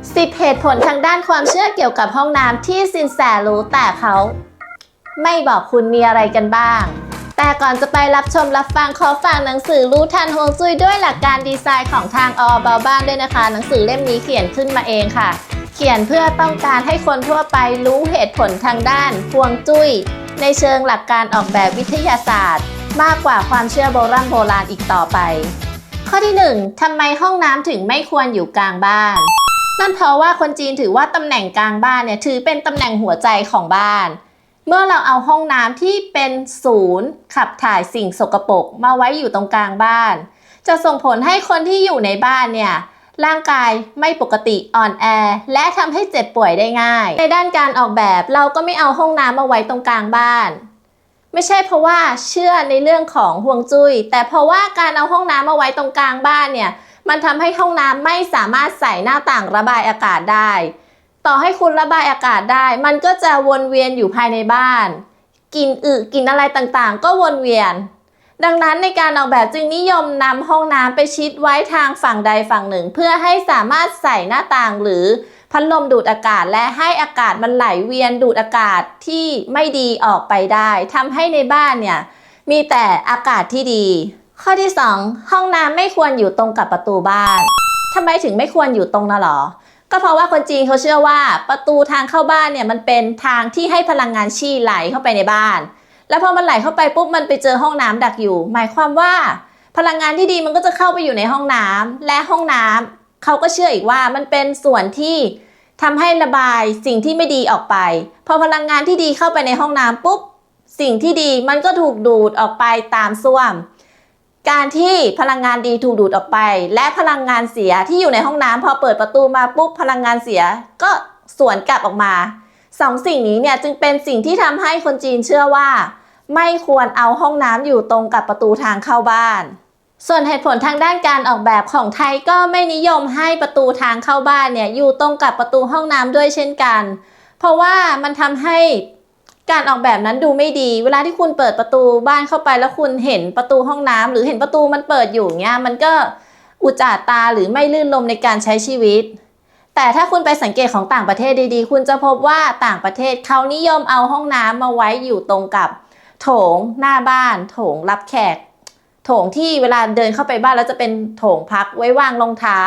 10 เหตุผลทางด้านความเชื่อเกี่ยวกับห้องน้ำที่สินแสรู้แต่เขาไม่บอกคุณมีอะไรกันบ้าง แต่ก่อนจะไปรับชมรับฟังขอฝากหนังสือรู้ทันฮวงจุ้ยด้วยหลักการดีไซน์ของทางออบาบ้านด้วยนะคะ หนังสือเล่มนี้เขียนขึ้นมาเองค่ะ เขียนเพื่อต้องการให้คนทั่วไปรู้เหตุผลทางด้านฮวงจุ้ย ในเชิงหลักการออกแบบวิทยาศาสตร์ มากกว่าความเชื่อโบราณโบราณอีกต่อไป ข้อที่ 1ทำไมห้องน้ำถึงไม่ควรอยู่กลางบ้าน นั่นเพราะว่าคนจีนถือว่าตำแหน่งกลางบ้านเนี่ยถือเป็นตำแหน่งหัวใจของบ้าน เมื่อเราเอาห้องน้ำที่เป็นศูนย์ขับถ่ายสิ่งสกปรกมาไว้อยู่ตรงกลางบ้าน จะส่งผลให้คนที่อยู่ในบ้านเนี่ยร่างกายไม่ปกติอ่อนแอ และทำให้เจ็บป่วยได้ง่าย ในด้านการออกแบบเราก็ไม่เอาห้องน้ำมาไว้ตรงกลางบ้าน ไม่ใช่เพราะว่าเชื่อในเรื่องของห่วงจุย้ยแต่เพราะว่าการเอาห้องน้ำมาไว้ตรงกลางบ้านเนี่ย มันทำให้ห้องน้ำไม่สามารถใส่หน้าต่างระบายอากาศได้ ต่อให้คุณระบายอากาศได้ มันก็จะวนเวียนอยู่ภายในบ้านกลินอึกลินอะไรต่างๆ ก็วนเวียน ดังนั้นในการออกแบบจึงนิยมนำห้องน้ำไปชิดไว้ทางฝั่งใดฝั่งหนึ่ง เพื่อให้สามารถใส่หน้าต่างหรือพัดลมดูดอากาศและให้อากาศมันไหลเวียนดูดอากาศที่ไม่ดีออกไปได้ทำให้ในบ้านเนี่ยมีแต่อากาศที่ดี ข้อที่ 2 ห้องน้ำไม่ควรอยู่ตรงกับประตูบ้านทำไมถึงไม่ควรอยู่ตรงน่ะหรอ ก็เพราะว่าคนจีนเขาเชื่อว่าประตูทางเข้าบ้านเนี่ยมันเป็นทางที่ให้พลังงานชีไหลเข้าไปในบ้าน แล้วพอมันไหลเข้าไปปุ๊บมันไปเจอห้องน้ำดักอยู่ หมายความว่า พลังงานที่ดีมันก็จะเข้าไปอยู่ในห้องน้ำและห้องน้ำเขาก็เชื่ออีกว่ามันเป็นส่วนที่ทำให้ระบายสิ่งที่ไม่ดีออกไป พอพลังงานที่ดีเข้าไปในห้องน้ำปุ๊บสิ่งที่ดีมันก็ถูกดูดออกไปตามส้วม การที่พลังงานดีถูกดูดออกไป และพลังงานเสียที่อยู่ในห้องน้ำพอเปิดประตูมาปุ๊บพลังงานเสียก็สวนกลับออกมาสองสิ่งนี้เนี่ยจึงเป็นสิ่งที่ทำให้คนจีนเชื่อว่า ไม่ควรเอาห้องน้ำอยู่ตรงกับประตูทางเข้าบ้าน ส่วนเหตุผลทางด้านการออกแบบของไทยก็ไม่นิยมให้ประตูทางเข้าบ้านเนี่ยอยู่ตรงกับประตูห้องน้ำด้วยเช่นกัน เพราะว่ามันทำให้ การออกแบบนั้นดูไม่ดี เวลาที่คุณเปิดประตูบ้านเข้าไปแล้วคุณเห็นประตูห้องน้ำหรือเห็นประตูมันเปิดอยู่เงี้ยมันก็อุจจาตาหรือไม่ลื่นลมในการใช้ชีวิต แต่ถ้าคุณไปสังเกตของต่างประเทศดีๆ คุณจะพบว่าต่างประเทศเขานิยมเอาห้องน้ำมาไว้อยู่ตรงกับโถงหน้าบ้าน โถงรับแขก โถงที่เวลาเดินเข้าไปบ้านแล้วจะเป็นโถงพักไว้วางรองเท้า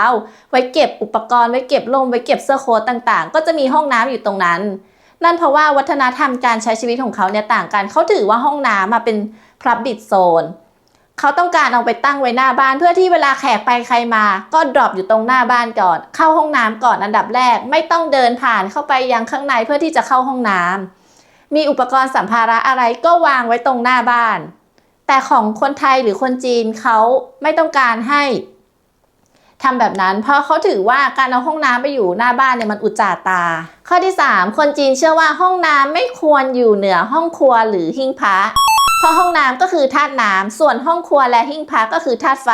ไว้เก็บอุปกรณ์ไว้เก็บร่มไว้เก็บเสื้อโค้ทต่างๆ ก็จะมีห้องน้ำอยู่ตรงนั้น นั่นเพราะว่าวัฒนธรรมการใช้ชีวิตของเขาเนี่ยต่างกัน เขาถือว่าห้องน้ำมาเป็นพรับบิดโซนเขาต้องการเอาไปตั้งไว้หน้าบ้าน เพื่อที่เวลาแขกไปใครมา ก็ดรอปอยู่ตรงหน้าบ้านก่อน เข้าห้องน้ำก่อนอันดับแรก ไม่ต้องเดินผ่านเข้าไปยังข้างในเพื่อที่จะเข้าห้องน้ำมีอุปกรณ์สัมภาระอะไรก็วางไว้ตรงหน้าบ้าน แต่ของคนไทยหรือคนจีนเขาไม่ต้องการให้ ทำแบบนั้นเพราะเขาถือว่าการเอาห้องน้ำไปอยู่หน้าบ้านเนี่ยมันอุจจาตา ข้อที่ 3 คนจีนเชื่อว่าห้องน้ำไม่ควรอยู่เหนือห้องครัวหรือหิ้งพระเพราะห้องน้ำก็คือธาตุน้ำส่วนห้องครัวและหิ้งพระก็คือธาตุไฟ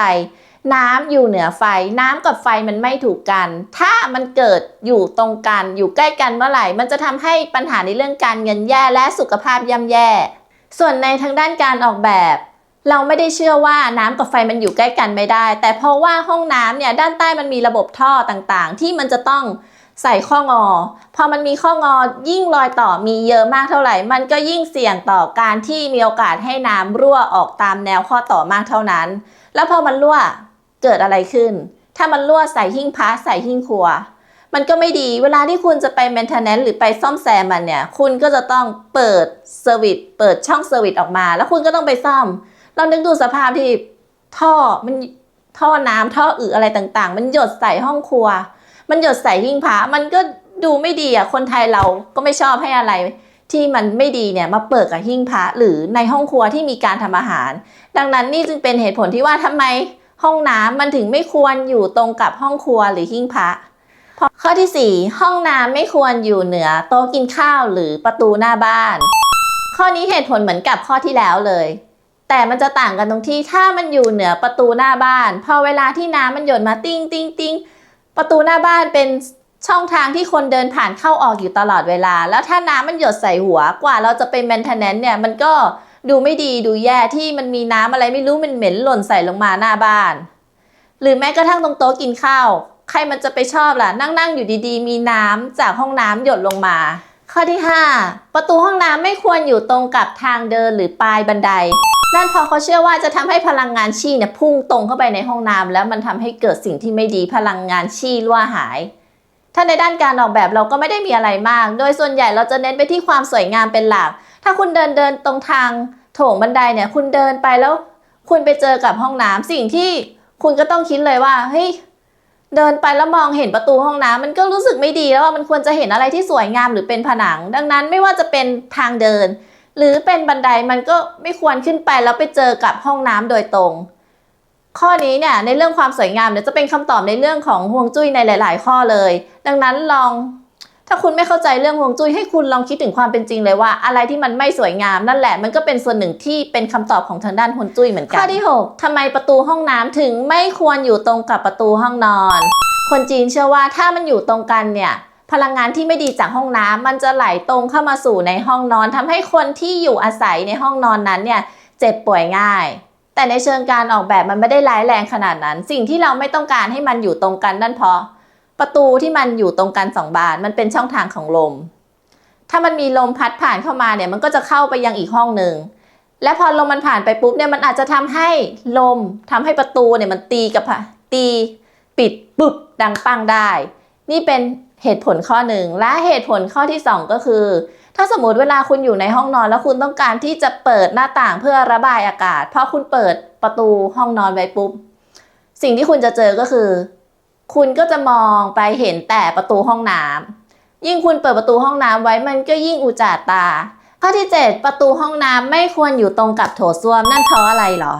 น้ำอยู่เหนือไฟ น้ำกับไฟมันไม่ถูกกัน ถ้ามันเกิดอยู่ตรงกัน อยู่ใกล้กันเมื่อไหร่ มันจะทำให้ปัญหาในเรื่องการเงินแย่และสุขภาพย่ำแย่ ส่วนในทางด้านการออกแบบ เราไม่ได้เชื่อว่าน้ำกับไฟมันอยู่ใกล้กันไม่ได้ แต่เพราะว่าห้องน้ำเนี่ยด้านใต้มันมีระบบท่อต่างๆ ที่มันจะต้องใส่ข้องอ พอมันมีข้องอยิ่งรอยต่อมีเยอะมากเท่าไหร่ มันก็ยิ่งเสี่ยงต่อการที่มีโอกาสให้น้ำรั่วออกตามแนวข้อต่อมากเท่านั้น แล้วพอมันรั่วเกิดอะไรขึ้น ถ้ามันรั่วใส่หิ้งพระใส่หิ้งครัว มันก็ไม่ดี เวลาที่คุณจะไป maintenance หรือไปซ่อมแซมมันเนี่ย คุณก็จะต้องเปิดเซอร์วิสเปิดช่องเซอร์วิสออกมา แล้วคุณก็ต้องไปซ่อม เรานึกดูสภาพที่ท่อมันท่อน้ำท่ออึอะไรต่างๆ มันหยดใส่ห้องครัว มันหยดใส่หิ้งพระมันก็ดูไม่ดีอะคนไทยเราก็ไม่ชอบให้อะไร ที่มันไม่ดีเนี่ยมาเปิดกับหิ้งพระหรือในห้องครัวที่มีการทำอาหาร ดังนั้นนี่จึงเป็นเหตุผลที่ว่าทำไมห้องน้ำมันถึงไม่ควรอยู่ตรงกับห้องครัวหรือหิ้งพระข้อที่ 4 ห้องน้ำไม่ควรอยู่เหนือโต๊ะกินข้าวหรือประตูหน้าบ้าน ข้อนี้เหตุผลเหมือนกับข้อที่แล้วเลย แต่มันจะต่างกันตรงที่ถ้ามันอยู่เหนือประตูหน้าบ้าน พอเวลาที่น้ำมันหยดมาติ้งติ้งติ้งประตูหน้าบ้านเป็นช่องทางที่คนเดินผ่านเข้าออกอยู่ตลอดเวลา แล้วถ้าน้ำมันหยดใส่หัวกว่าเราจะไป maintenance เนี่ยมันก็ดูไม่ดีดูแย่ที่มันมีน้ำอะไรไม่รู้มันเหม็นหล่นใส่ลงมาหน้าบ้าน หรือแม้กระทั่งตรงโต๊ะกินข้าว ใครมันจะไปชอบล่ะนั่งนั่งๆอยู่ดีๆ มีน้ำจากห้องน้ำหยดลงมา ข้อที่ 5 ประตูห้องน้ำไม่ควรอยู่ตรงกับทางเดินหรือปลายบันได นั่นพราะเขาเชื่อว่าจะทำให้พลังงานชี่เนี่ยพุ่งตรงเข้าไปในห้องน้ำแล้วมันทำให้เกิดสิ่งที่ไม่ดีพลังงานชี่รั่วหาย ถ้าในด้านการออกแบบเราก็ไม่ได้มีอะไรมาก โดยส่วนใหญ่เราจะเน้นไปที่ความสวยงามเป็นหลัก ถ้าคุณเดินเดินตรงทางโถงบันไดเนี่ย คุณเดินไปแล้ว คุณไปเจอกับห้องน้ำสิ่งที่คุณก็ต้องคิดเลยว่าเฮ้ยเดินไปแล้วมองเห็นประตูห้องน้ำมันก็รู้สึกไม่ดีแล้วว่ามันควรจะเห็นอะไรที่สวยงามหรือเป็นผนัง ดังนั้นไม่ว่าจะเป็นทางเดิน หรือเป็นบันไดมันก็ไม่ควรขึ้นไปแล้วไปเจอกับห้องน้ำโดยตรง ข้อนี้เนี่ยในเรื่องความสวยงามเนี่ยจะเป็นคำตอบในเรื่องของห่วงจุ้ยในหลาย ๆ ข้อเลย ดังนั้นลอง ถ้าคุณไม่เข้าใจเรื่องห่วงจุ้ยให้คุณลองคิดถึงความเป็นจริงเลยว่า อะไรที่มันไม่สวยงามนั่นแหละ มันก็เป็นส่วนหนึ่งที่เป็นคำตอบของทางด้านห่วงจุ้ยเหมือนกันข้อที่ 6ทำไมประตูห้องน้ำถึงไม่ควรอยู่ตรงกับประตูห้องนอน คนจีนเชื่อว่าถ้ามันอยู่ตรงกันเนี่ย พลังงานที่ไม่ดีจากห้องน้ำมันจะไหลตรงเข้ามาสู่ในห้องนอนทำให้คนที่อยู่อาศัยในห้องนอนนั้นเนี่ยเจ็บป่วยง่าย แต่ในเชิงการออกแบบมันไม่ได้ร้ายแรงขนาดนั้น สิ่งที่เราไม่ต้องการให้มันอยู่ตรงกันนั่นเพราะประตูที่มันอยู่ตรงกันสองบานมันเป็นช่องทางของลม ถ้ามันมีลมพัดผ่านเข้ามาเนี่ยมันก็จะเข้าไปยังอีกห้องหนึ่งและพอลมมันผ่านไปปุ๊บเนี่ยมันอาจจะทำให้ลมทำให้ประตูเนี่ยมันตีกับตีปิดปึ๊บดังปังได้ นี่เป็น เหตุผลข้อหนึ่งและเหตุผลข้อที่สองก็คือ ถ้าสมมติเวลาคุณอยู่ในห้องนอน แล้วคุณต้องการที่จะเปิดหน้าต่างเพื่อระบายอากาศพอคุณเปิดประตูห้องนอนไว้ปุ๊บสิ่งที่คุณจะเจอก็คือ คุณก็จะมองไปเห็นแต่ประตูห้องน้ำยิ่งคุณเปิดประตูห้องน้ำไว้มันก็ยิ่งอุจจาตา ข้อที่ 7 ประตูห้องน้ำไม่ควรอยู่ตรงกับโถส้วมนั่นเพราะอะไรเหรอ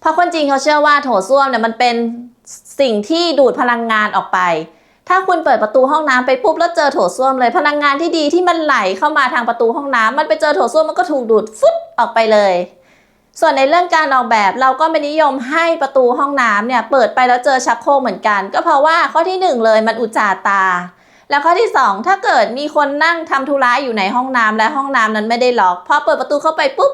เพราะคนจีนเขาเชื่อว่าโถส้วมเนี่ยมันเป็นสิ่งที่ดูดพลังงานออกไป ถ้าคุณเปิดประตูห้องน้ำไปปุ๊บแล้วเจอโถส้วมเลย พลังงานที่ดีที่มันไหลเข้ามาทางประตูห้องน้ำมันไปเจอโถส้วมมันก็ถูกดูดฟุดออกไปเลย ส่วนในเรื่องการออกแบบเราก็ไม่นิยมให้ประตูห้องน้ำเนี่ยเปิดไปแล้วเจอชักโครกเหมือนกัน ก็เพราะว่าข้อที่หนึ่งเลยมันอุจจาตา แล้วข้อที่สองถ้าเกิดมีคนนั่งทำธุระอยู่ในห้องน้ำและห้องน้ำนั้นไม่ได้ล็อกพอเปิดประตูเข้าไปปุ๊บ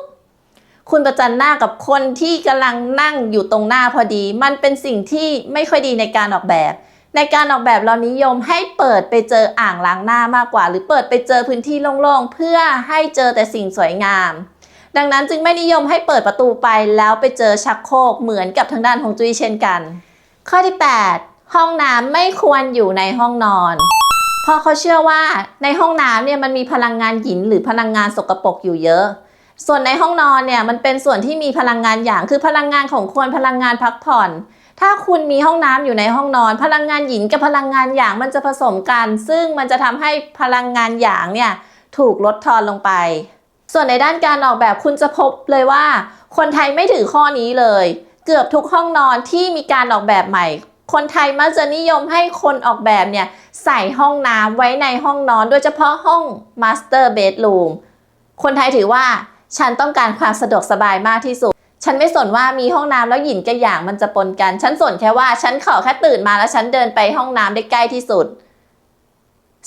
คุณประจันหน้ากับคนที่กำลังนั่งอยู่ตรงหน้าพอดี มันเป็นสิ่งที่ไม่ค่อยดีในการออกแบบ ในการออกแบบเรานิยมให้เปิดไปเจออ่างล้างหน้ามากกว่า หรือเปิดไปเจอพื้นที่โล่งๆ เพื่อให้เจอแต่สิ่งสวยงาม ดังนั้นจึงไม่นิยมให้เปิดประตูไปแล้วไปเจอชักโครกเหมือนกับทางด้านของจุ้ยเช่นกัน ข้อที่ 8 ห้องน้ำไม่ควรอยู่ในห้องนอน เพราะเขาเชื่อว่าในห้องน้ำเนี่ยมันมีพลังงานหยินหรือพลังงานสกปรกอยู่เยอะส่วนในห้องนอนเนี่ยมันเป็นส่วนที่มีพลังงานอย่างคือพลังงานของคนพลังงานพักผ่อน ถ้าคุณมีห้องน้ำอยู่ในห้องนอน พลังงานหยินกับพลังงานหยางมันจะผสมกัน ซึ่งมันจะทำให้พลังงานหยางเนี่ยถูกลดทอนลงไป ส่วนในด้านการออกแบบคุณจะพบเลยว่า คนไทยไม่ถือข้อนี้เลย เกือบทุกห้องนอนที่มีการออกแบบใหม่ คนไทยมักจะนิยมให้คนออกแบบเนี่ยใส่ห้องน้ำไว้ในห้องนอน โดยเฉพาะห้อง Master Bedroom คนไทยถือว่าฉันต้องการความสะดวกสบายมากที่สุด ฉันไม่สนว่ามีห้องน้ำแล้วหยินกับหยางมันจะปนกัน ฉันสนแค่ว่าฉันขอแค่ตื่นมาแล้วฉันเดินไปห้องน้ำได้ใกล้ที่สุด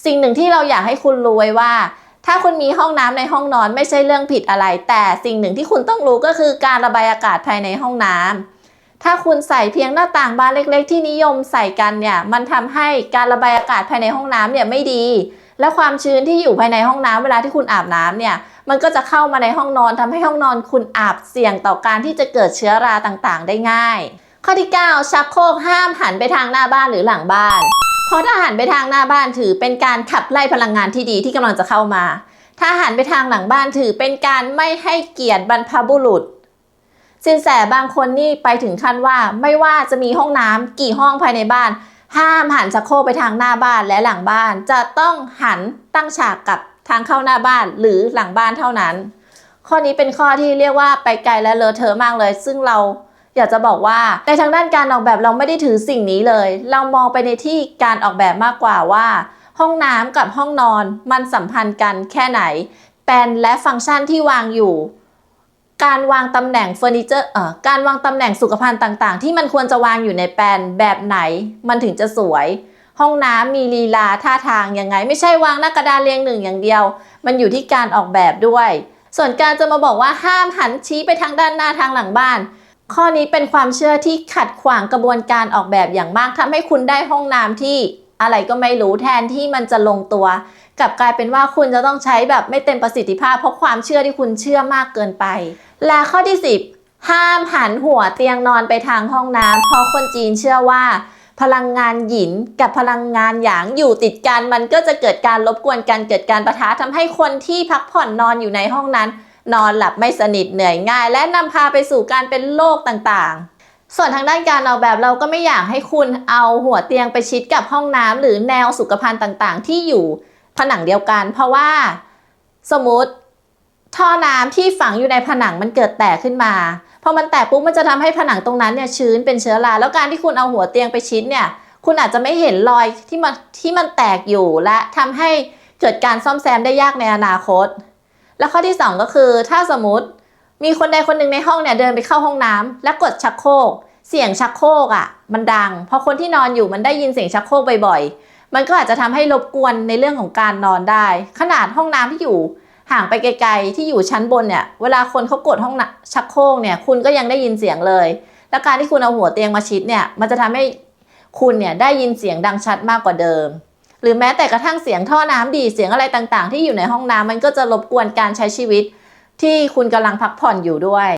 สิ่งหนึ่งที่เราอยากให้คุณรู้ไว้ว่า ถ้าคุณมีห้องน้ำในห้องนอนไม่ใช่เรื่องผิดอะไร แต่สิ่งหนึ่งที่คุณต้องรู้ก็คือการระบายอากาศภายในห้องน้ำถ้าคุณใส่เพียงหน้าต่างบานเล็ก ๆ ที่นิยมใส่กันเนี่ย มันทำให้การระบายอากาศภายในห้องน้ำเนี่ยไม่ดี และความชื้นที่อยู่ภายในห้องน้ำเวลาที่คุณอาบน้ำเนี่ย มันก็จะเข้ามาในห้องนอนทำให้ห้องนอนคุณอาบเสี่ยงต่อการที่จะเกิดเชื้อราต่างๆ ได้ง่าย ข้อที่ 9 ชักโครกห้ามหันไปทางหน้าบ้านหรือหลังบ้าน เพราะถ้าหันไปทางหน้าบ้านถือเป็นการขับไล่พลังงานที่ดีที่กำลังจะเข้ามา ถ้าหันไปทางหลังบ้านถือเป็นการไม่ให้เกียรติบรรพบุรุษสินแสบางคนนี่ไปถึงขั้นว่าไม่ว่าจะมีห้องน้ำกี่ห้องภายในบ้าน ห้ามหันชักโครกไปทางหน้าบ้านและหลังบ้าน จะต้องหันตั้งฉากกับทางเข้าหน้าบ้านหรือหลังบ้านเท่านั้น ข้อนี้เป็นข้อที่เรียกว่าไปไกลและเลอะเทอะมากเลย ซึ่งเราอยากจะบอกว่าในทางด้านการออกแบบเราไม่ได้ถือสิ่งนี้เลย เรามองไปในที่การออกแบบมากกว่าว่า ห้องน้ำกับห้องนอนมันสัมพันธ์กันแค่ไหนแปลนและฟังก์ชันที่วางอยู่ การวางตำแหน่งเฟอร์นิเจอร์เอ่อการวางตำแหน่งสุขภัณฑ์ต่างๆ ที่มันควรจะวางอยู่ในแปลนแบบไหน มันถึงจะสวย ห้องน้ำมีลีลาท่าทางยังไง ไม่ใช่วางหน้ากระดานเรียงหนึ่งอย่างเดียว มันอยู่ที่การออกแบบด้วย ส่วนการจะมาบอกว่าห้ามหันชี้ไปทางด้านหน้าทางหลังบ้าน ข้อนี้เป็นความเชื่อที่ขัดขวางกระบวนการออกแบบอย่างมากทำให้คุณได้ห้องน้ำที่ อะไรก็ไม่รู้แทนที่มันจะลงตัวกลับกลายเป็นว่าคุณจะต้องใช้แบบไม่เต็มประสิทธิภาพ เพราะความเชื่อที่คุณเชื่อมากเกินไป และข้อที่ 10 ห้ามหันหัวเตียงนอนไปทางห้องน้ำเพราะคนจีนเชื่อว่า พลังงานหยินกับพลังงานหยางอยู่ติดกันมันก็จะเกิดการรบกวนกันเกิดการประทะทำให้คนที่พักผ่อนนอนอยู่ในห้องนั้น นอนหลับไม่สนิทเหนื่อยง่าย และนำพาไปสู่การเป็นโรคต่างๆ ส่วนทางด้านการออกแบบเราก็ไม่อยากให้คุณเอาหัวเตียงไปชิดกับห้องน้ำหรือแนวสุขภัณฑ์ต่างๆ ที่อยู่ผนังเดียวกัน เพราะว่าสมมติท่อน้ำที่ฝังอยู่ในผนังมันเกิดแตกขึ้นมาพอมันแตกปุ๊บมันจะทำให้ผนังตรงนั้นเนี่ยชื้นเป็นเชื้อราแล้วการที่คุณเอาหัวเตียงไปชิดเนี่ย คุณอาจจะไม่เห็นรอยที่มันที่มันแตกอยู่และทำให้เกิดการซ่อมแซมได้ยากในอนาคต แล้วข้อที่สองก็คือ ถ้าสมมติ มีคนใดคนหนึ่งในห้องเนี่ยเดินไปเข้าห้องน้ำและกดชักโครกเสียงชักโครกอะ มันดังพอคนที่นอนอยู่มันได้ยินเสียงชักโครกบ่อยๆ มันก็อาจจะทำให้รบกวนในเรื่องของการนอนได้ ขนาดห้องน้ำที่อยู่ ห่างไปไกลๆ ที่อยู่ชั้นบนเนี่ย เวลาคนเขากดห้องน้ำชักโครกเนี่ย คุณก็ยังได้ยินเสียงเลย และการที่คุณเอาหัวเตียงมาชิดเนี่ย มันจะทำให้คุณเนี่ยได้ยินเสียงดังชัดมากกว่าเดิม หรือแม้แต่กระทั่งเสียงท่อน้ำดี เสียงอะไรต่างๆ ที่อยู่ในห้องน้ำมันก็จะรบกวนการใช้ชีวิต ที่คุณกำลังพักผ่อนอยู่ด้วย